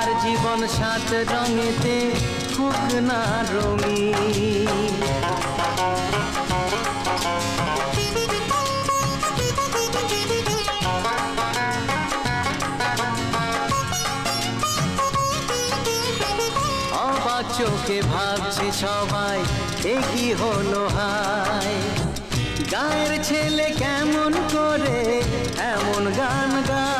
তোমার জীবন সাত রঙেতে হোক না অবাক চোখে ভাবছে সবাই এ কি হলো হায়। গায়ের ছেলে কেমন করে এমন গান গায়।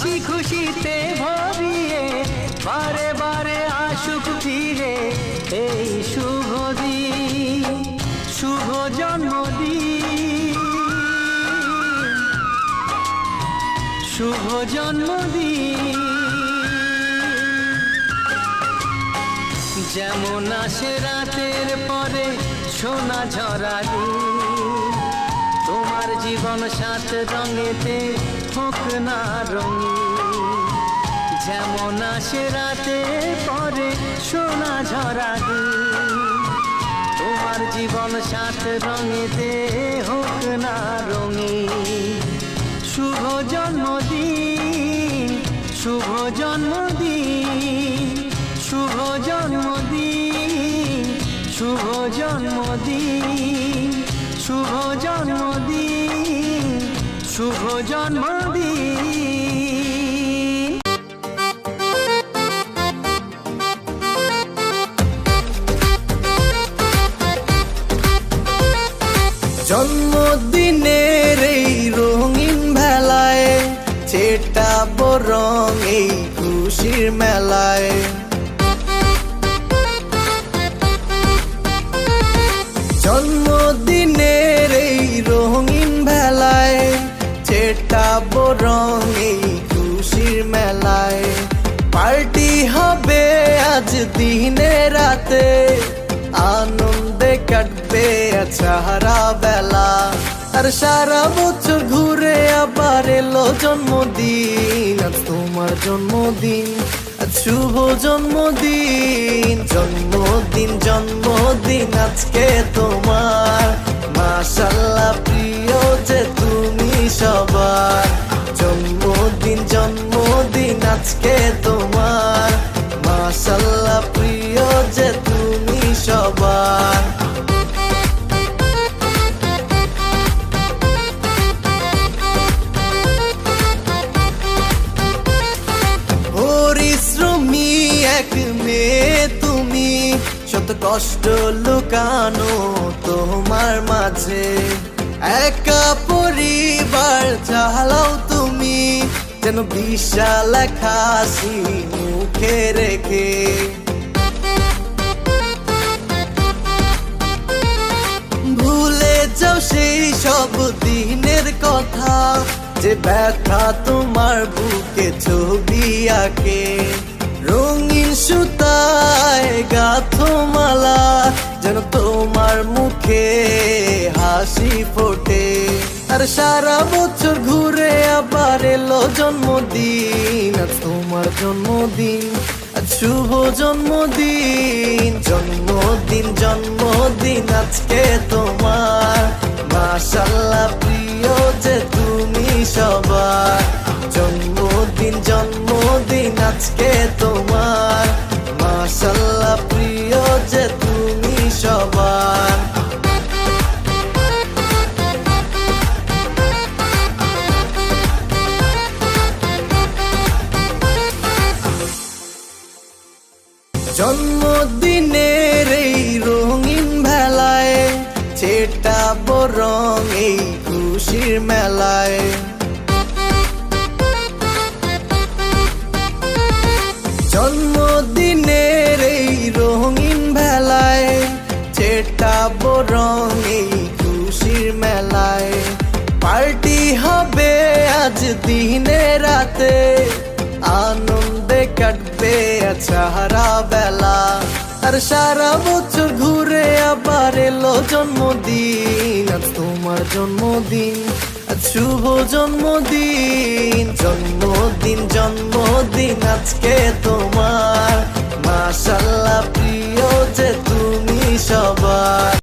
হাসি খুশিতে ভরিয়ে, বারে বারে আসুক ফিরে এই শুভ দিন, শুভ জন্মদিন। শুভ জন্মদিন। যেমন আসে রাতের পরে সোনা ঝরা দিন তোমার জীবন সাত রঙেতে হোক না রঙিন যেমন আসে রাতে, পরে সোনা ঝরা তোমার জীবন সাত রঙেতে হোক না রঙিন শুভ জন্মদিন শুভ জন্মদিন শুভ জন্মদিন শুভ জন্মদিন। শুভ জন্মদিন শুভ জন্মদিন। জন্মদিনের এই রঙিন ভেলায় চেটা বরং এই খুশির মেলায়। এই খুশির মেলায়। পার্টি হবে আজ দিনে রাতে। আনন্দে কাটবে সারা বেলা। আর সারা বছর ঘুরে আবার এলো জন্মদিন। আজ তোমার জন্মদিন শুভ জন্মদিন। জন্মদিন জন্মদিন, আজকে তোমার কষ্ট লুকানো তোমার মাঝে। একা পরিবার চালাও তুমি, যেন বিশাল খাসি মুখে রেখে। ভুলে যাও সেই সব দিনের কথা, যে ব্যথা তোমার বুকে ছবি আঁকে। রঙিন সুতায় গাথো মালা যেন তোমার মুখে হাসি ফোটে। আর সারা বছর ঘুরে আবার এলো জন্মদিন আজ তোমার জন্মদিন আজ শুভ জন্মদিন জন্মদিন জন্মদিন আজকে তোমার। মাশাল্লাহ প্রিয় যে তুমি সবার, জন্মদিন জন্মদিন আজকে জন্মদিনের এই রঙিন ভেলায় চেটা বরং এই খুশির মেলায়। জন্মদিনের এই রঙিন ভেলায় চেটা বরং এই খুশির মেলায়। পার্টি হবে আজ দিনে রাতে আনন্দে কাটবে সারা বেলা। আর সারা বছর ঘুরে আবার এলো জন্মদিন। আর তোমার জন্মদিন শুভ জন্মদিন। জন্মদিন জন্মদিন আজকে তোমার। মাশাল্লাহ প্রিয় যে তুমি সবার।